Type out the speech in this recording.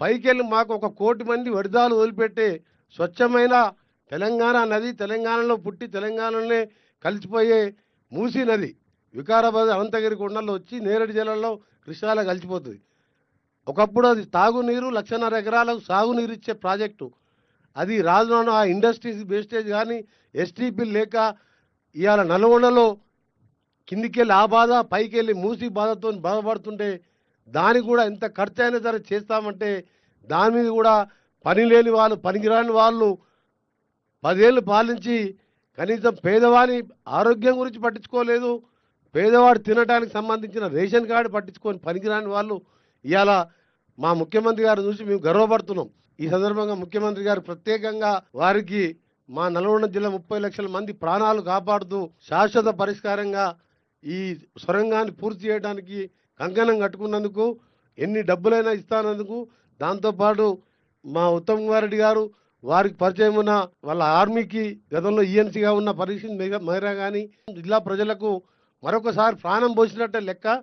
పైకెళ్ళి మాకు ఒక కోటి మంది వడిదాలు వదిలిపెట్టే స్వచ్ఛమైన తెలంగాణ నది తెలంగాణలో పుట్టి తెలంగాణలోనే కలిసిపోయే మూసీ నది వికారాబాద్ అనంతగిరి కొండల్లో వచ్చి నేరేడు జిల్లాలో కృష్ణాలో కలిసిపోతుంది. ఒకప్పుడు అది తాగునీరు లక్షన్నర ఎకరాలకు సాగునీరు ఇచ్చే ప్రాజెక్టు. అది రాజునాను ఆ ఇండస్ట్రీస్ వేస్టేజ్ కానీ ఎస్టీపీ లేక ఇవాళ నల్గొండలో కిందికెళ్ళి ఆ బాధ పైకెళ్ళి మూసి బాధతో బాధపడుతుంటే దానికి కూడా ఎంత ఖర్చు అయినా సరే చేస్తామంటే దాని మీద కూడా పని లేని వాళ్ళు పనికిరాని వాళ్ళు పదేళ్ళు పాలించి కనీసం పేదవాని ఆరోగ్యం గురించి పట్టించుకోలేదు. పేదవాడు తినడానికి సంబంధించిన రేషన్ కార్డు పట్టించుకొని పనికిరాని వాళ్ళు ఇవాళ మా ముఖ్యమంత్రి గారు చూసి మేము గర్వపడుతున్నాం. ఈ సందర్భంగా ముఖ్యమంత్రి గారు ప్రత్యేకంగా వారికి మా నల్గొండ జిల్లా ముప్పై లక్షల మంది ప్రాణాలు కాపాడుతూ శాశ్వత పరిష్కారంగా ఈ సొరంగాన్ని పూర్తి చేయడానికి కంకణం కట్టుకున్నందుకు ఎన్ని డబ్బులైనా ఇస్తానందుకు దాంతోపాటు మా ఉత్తమ్ కుమార్ రెడ్డి గారు వారికి పరిచయం ఉన్న వాళ్ళ ఆర్మీకి గతంలో ఈఎన్సీగా ఉన్న పరీక్ష మెహరా కానీ జిల్లా ప్రజలకు మరొకసారి ప్రాణం పోసినట్టే లెక్క